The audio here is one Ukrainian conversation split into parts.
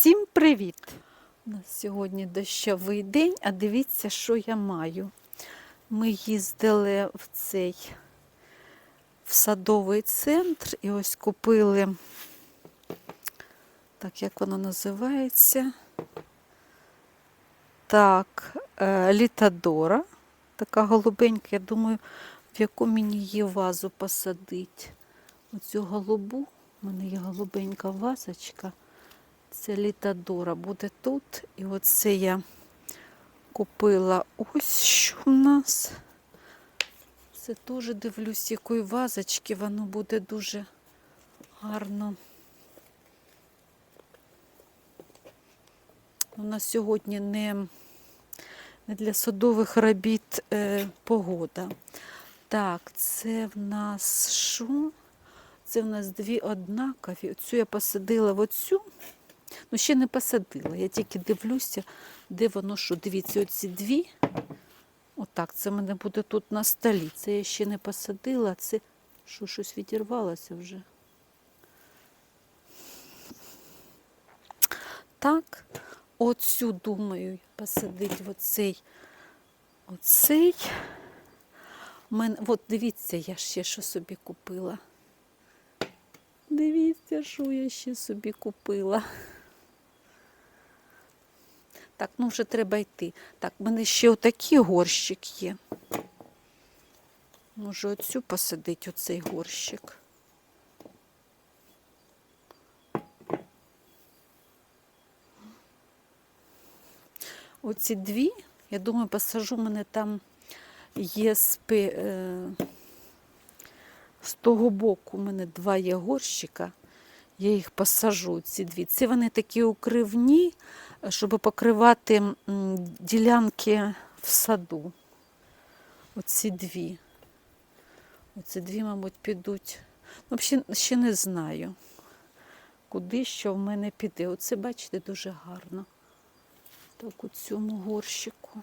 Всім привіт! У нас сьогодні дощовий день, а дивіться, що я маю. Ми їздили в цей в садовий центр і ось купили, так як воно називається. Так, е, літадора. Така голубенька, я думаю, в яку мені її вазу посадити. Оцю голубу, у мене є голубенька вазочка. Це літадора буде тут. І оце я купила ось що в нас. Це теж дивлюсь, якої вазочки, воно буде дуже гарно. У нас сьогодні не, для садових робіт е, погода. Так, це в нас що? Це в нас дві однакові. Оцю я посадила в оцю. Ну, ще не посадила. Я тільки дивлюся, де воно що. Дивіться, оці дві. Отак, це в мене буде тут на столі. Це я ще не посадила. Це що, щось відірвалося вже. Так, оцю, думаю, посадити оцей. Оцей. У мене, от дивіться, я ще що собі купила. Дивіться, що я ще собі купила. Так, ну вже треба йти. Так, в мене ще отакий горщик є. Може, оцю посадить оцей горщик. Оці дві, я думаю, посажу, в мене там є спи. Е... З того боку у мене два є горщика. Я їх посажу, ці дві. Це вони такі укривні, щоб покривати ділянки в саду. Оці дві. Оці дві, мабуть, підуть. Ну, взагалі, ще не знаю, куди що в мене піде. Оце, бачите, дуже гарно. Так, у цьому горщику.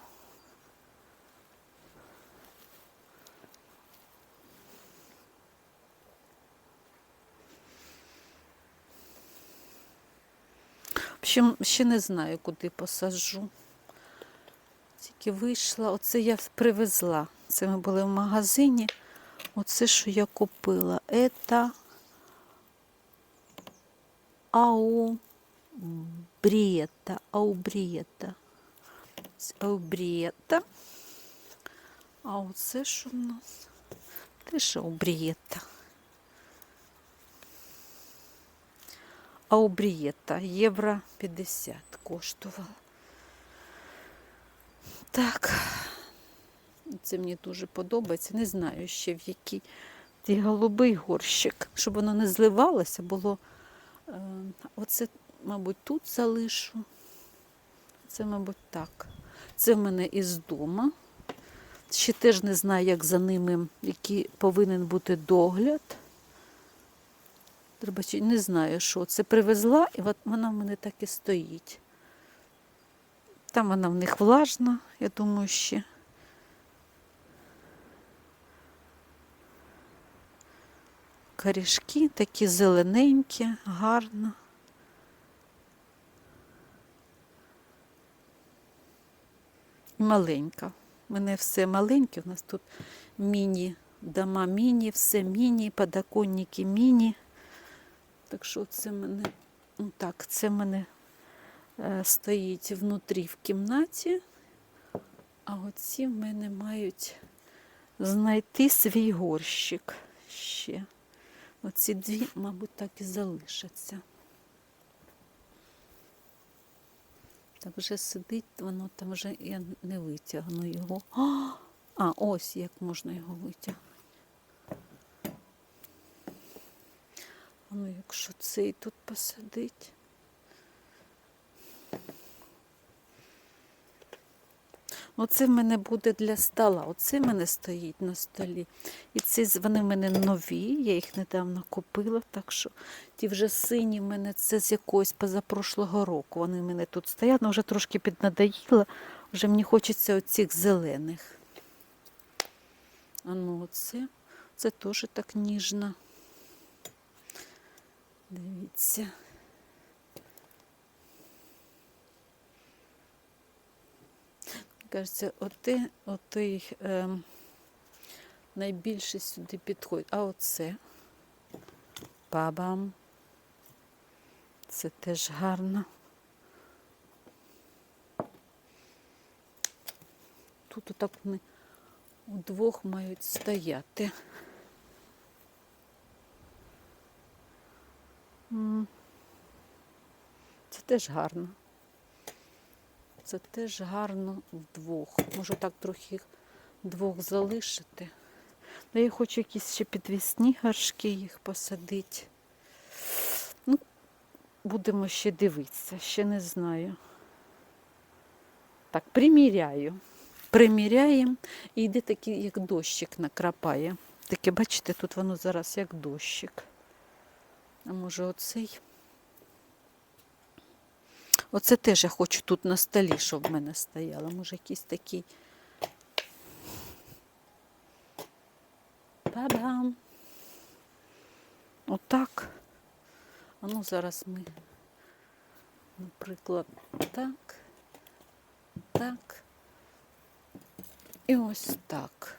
Общем, ще не знаю, куди посаджу. Тільки вийшла, оце я привезла. Це ми були в магазині. Оце, що я купила. Це аубрієта. Аубрієта. Аубрієта. А оце що в нас? Теж аубрієта. Аубрієта, євро 50 коштувала. Так, це мені дуже подобається. Не знаю ще в який цей голубий горщик, щоб воно не зливалося, було. Е, оце, мабуть, тут залишу. Це, мабуть, так. Це в мене із дома. Ще теж не знаю, як за ними, який повинен бути догляд. Треба не знаю, що це привезла, і от вона в мене так і стоїть. Там вона в них влажна, я думаю, ще. Корішки такі зелененькі, гарно. І маленька. У мене все маленьке, у нас тут міні, дома міні, все міні, подоконники міні. Так що це мене, ну так, це мене е, стоїть внутрі в кімнаті, а оці в мене мають знайти свій горщик ще. Оці дві, мабуть, так і залишаться. Так вже сидить, воно там вже я не витягну його. А, ось як можна його витягнути. Ну, якщо цей тут посадить. Оце в мене буде для стола. Оце в мене стоїть на столі. І ці вони в мене нові, я їх недавно купила, так що ті вже сині в мене це з якогось позапрошлого року. Вони в мене тут стоять, але вже трошки піднадоїло, вже мені хочеться оцих зелених. А ну оце, це теж так ніжно. Дивіться. Кажеться, оти, оти е, ем, найбільше сюди підходить. А оце бабам. Це теж гарно. Тут отак вони удвох мають стояти. Це теж гарно. Це теж гарно вдвох. Можу так трохи їх двох залишити. Ну, я хочу якісь ще підвісні горшки їх посадити. Ну, будемо ще дивитися, ще не знаю. Так, приміряю. Приміряємо і йде такий, як дощик накрапає. Таке, бачите, тут воно зараз як дощик. А може оцей? Оце теж я хочу тут на столі, щоб в мене стояло. Може якийсь такий. Ба-бам! Отак. А ну зараз ми, наприклад, так, так. І ось так.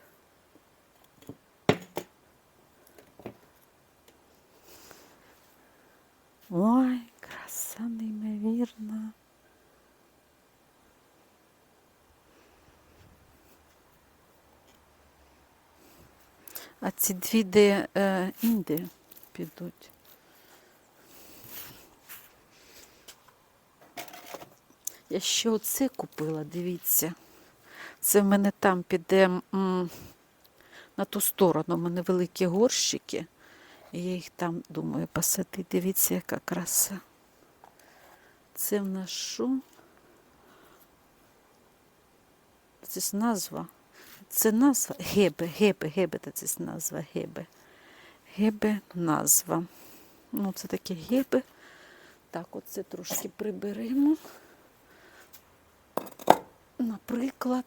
Ой, краса неймовірна. А ці дві де е, інди підуть. Я ще оце купила, дивіться. Це в мене там піде м, на ту сторону. У мене великі горщики. Я їх там думаю посадити. Дивіться, яка краса. Це в нас що? Це ж назва. Це назва гебе, гебе, гебе, це назва гебе. Гебе назва. Ну, це таке гебе. Так, оце трошки приберемо. Наприклад,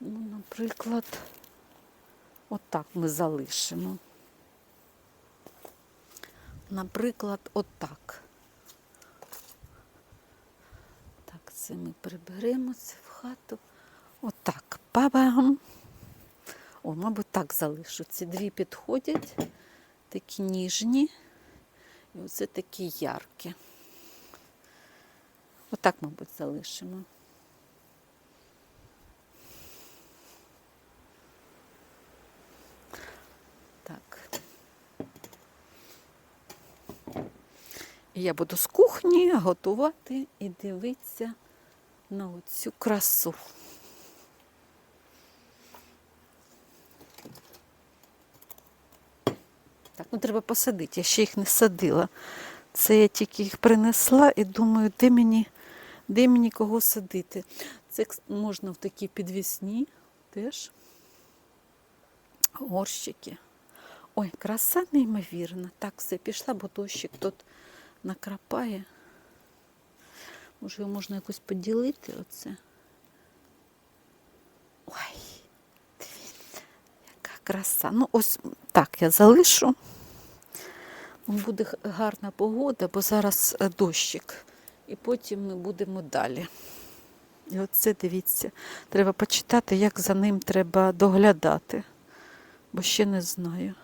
ну, наприклад, отак ми залишимо. Наприклад, отак. Так, це ми приберемо це в хату. Отак. Бабам. О, мабуть, так залишу. Ці дві підходять, такі ніжні. І оце такі яркі. Отак, мабуть, залишимо. Так. І я буду з кухні готувати і дивитися на оцю красу. Так, ну треба посадити, я ще їх не садила. Це я тільки їх принесла і думаю, де мені, де мені кого садити. Це можна в такі підвісні теж. Горщики. Ой, краса неймовірна. Так, все, пішла, бо дощик тут накрапає. Може, його можна якось поділити оце. Ой, яка краса. Ну, ось так я залишу. Буде гарна погода, бо зараз е, дощик. І потім ми будемо далі. І оце дивіться, треба почитати, як за ним треба доглядати, бо ще не знаю.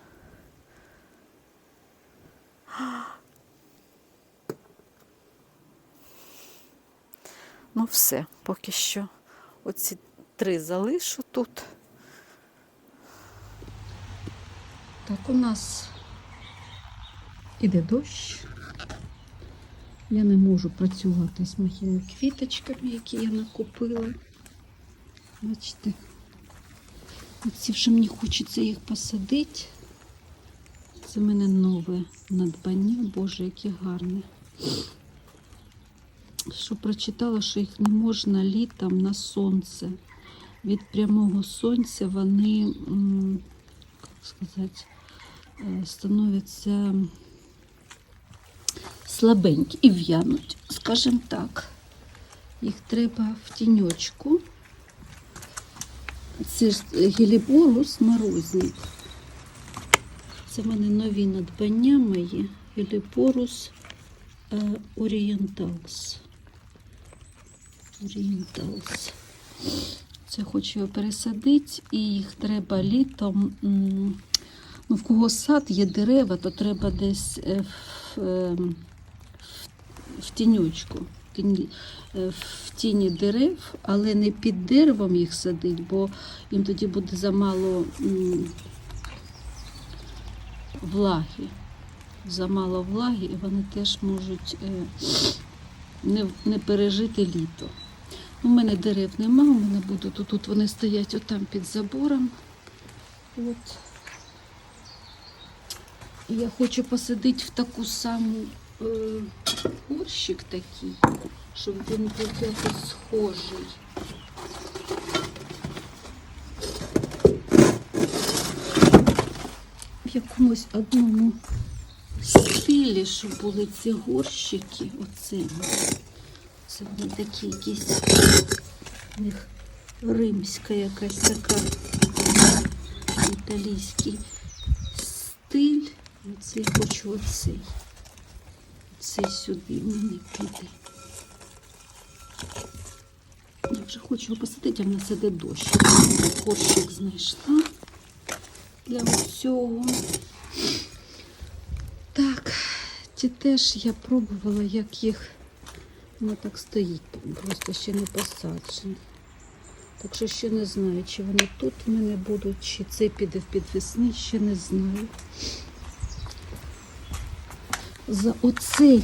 Ну, все, поки що оці три залишу тут. Так, у нас іде дощ. Я не можу працювати з моїми квіточками, які я накупила. Бачите, оці вже мені хочеться їх посадити. Це в мене нове надбання. Боже, які гарні. Що прочитала, що їх не можна літом на сонце. Від прямого сонця вони, як сказати, е, становляться слабенькі і в'януть, скажімо так. Їх треба в тіньочку. Це ж геліборус морозник. Це в мене нові надбання мої. Геліборус Орієнталс. Орієнталс. Це хочу його пересадити, і їх треба літом. Ну, в кого сад є дерева, то треба десь е, в, е, в, тінючку, е, в тіні дерев, але не під деревом їх садить, бо їм тоді буде замало влаги. Замало влаги, і вони теж можуть е, не пережити літо. У мене дерев нема, у мене будуть тут, вони стоять отам під забором. От. І я хочу посадити в таку саму е, горщик такий, щоб він був якось схожий. В якомусь одному стилі, щоб були ці горщики. Оце. Вони такі якісь у них римська якась така італійський стиль. Оцей хочу оцей. Цей сюди в мене піде. Я вже хочу його посадити, а в нас іде дощ. Горщик знайшла для цього. Так, ті теж я пробувала, як їх воно так стоїть, просто ще не посаджені. Так що ще не знаю, чи вони тут в мене будуть, чи це піде в підвесни, ще не знаю. За оцей,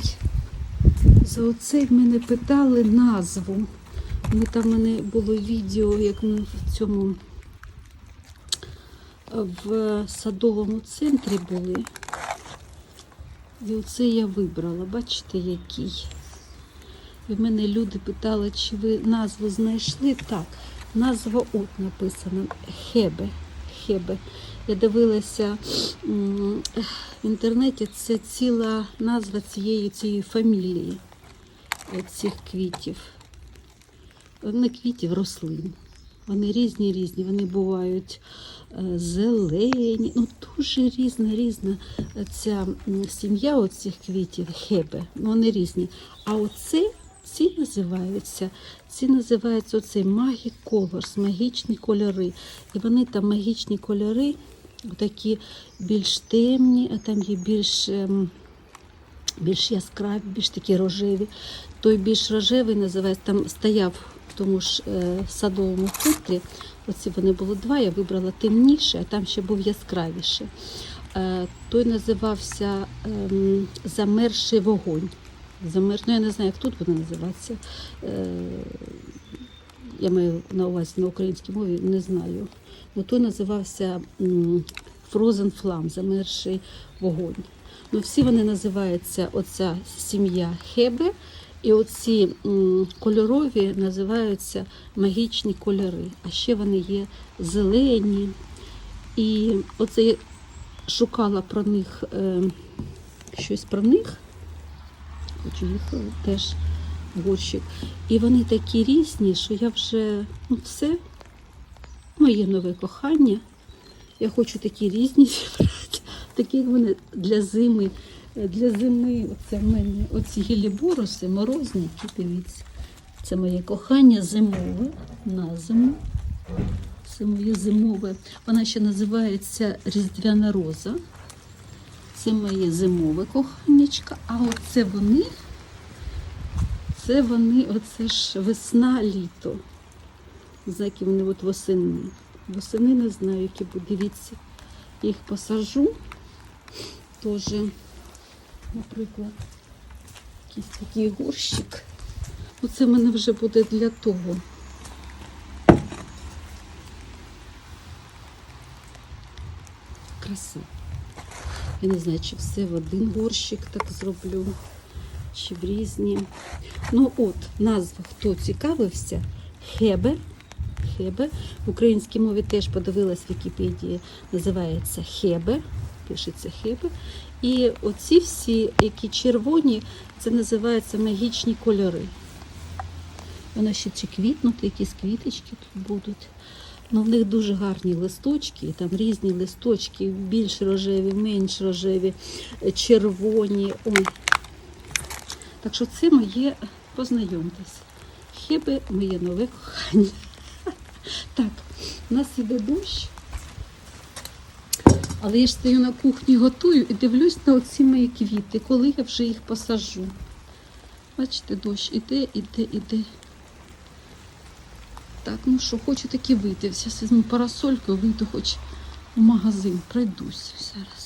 за оцей мене питали назву. Ми там в мене було відео, як ми в цьому в садовому центрі були. І оце я вибрала. Бачите, який. І в мене люди питали, чи ви назву знайшли. Так, назва от написана Хебе. Хебе. Я дивилася в інтернеті, це ціла назва цієї цієї фамілії цих квітів. Не квітів, рослин. Вони різні, різні. Вони бувають е, зелені. Ну, дуже різна, різна ця сім'я оцих квітів, хебе. Ну, Вони різні. А оце ці називаються, ці називаються оцей Magic Colors, магічні кольори. І вони там магічні кольори, такі більш темні, а там є більш. ем, більш яскраві, більш такі рожеві. Той більш рожевий називається, там стояв в тому ж е, садовому центрі. Оці вони було два, я вибрала темніше, а там ще був яскравіше. Е, той називався ем, Замерший вогонь. Замер... Ну, я не знаю, як тут буде називатися. Е, я маю на увазі на українській мові, не знаю. Ну, той називався Frozen Flame, замерший вогонь. Ну, всі вони називаються оця сім'я Хебе, і оці кольорові називаються магічні кольори. А ще вони є зелені. І оце я шукала про них е, щось про них. Хочу їх теж горщик. І вони такі різні, що я вже ну, все, моє нове кохання. Я хочу такі різні зібрати. Такі в мене для зими. Для зими оце в мене оці гіліборуси, морозники, дивіться. Це моє кохання зимове на зиму. Це моє зимове. Вона ще називається Різдвяна роза. Це моє зимове коханнячка. А оце вони, це вони, оце ж весна, літо. За вони от восени. Восени не знаю, які будуть. Дивіться, їх посажу. Теж, наприклад, якийсь такий горщик. Оце в мене вже буде для того. Краса. Я не знаю, чи все в один горщик так зроблю, чи в різні. Ну от, назва, хто цікавився, Хебе. Хебе. В українській мові теж подивилась в Вікіпедії, називається Хебе. Пишеться Хебе. І оці всі, які червоні, це називаються магічні кольори. Вони ще чи квітнуть, якісь квіточки тут будуть. Ну, в них дуже гарні листочки, там різні листочки, більш рожеві, менш рожеві, е, червоні. Ой. Так що це моє, познайомтесь. Хіби моє нове кохання. Так, у нас іде дощ. Але я ж стою на кухні, готую і дивлюсь на оці мої квіти, коли я вже їх посажу. Бачите, дощ іде, іде, іде. Так, ну що, хочу таки вийти. Зараз візьму парасольку, вийду хоч в магазин, пройдусь зараз.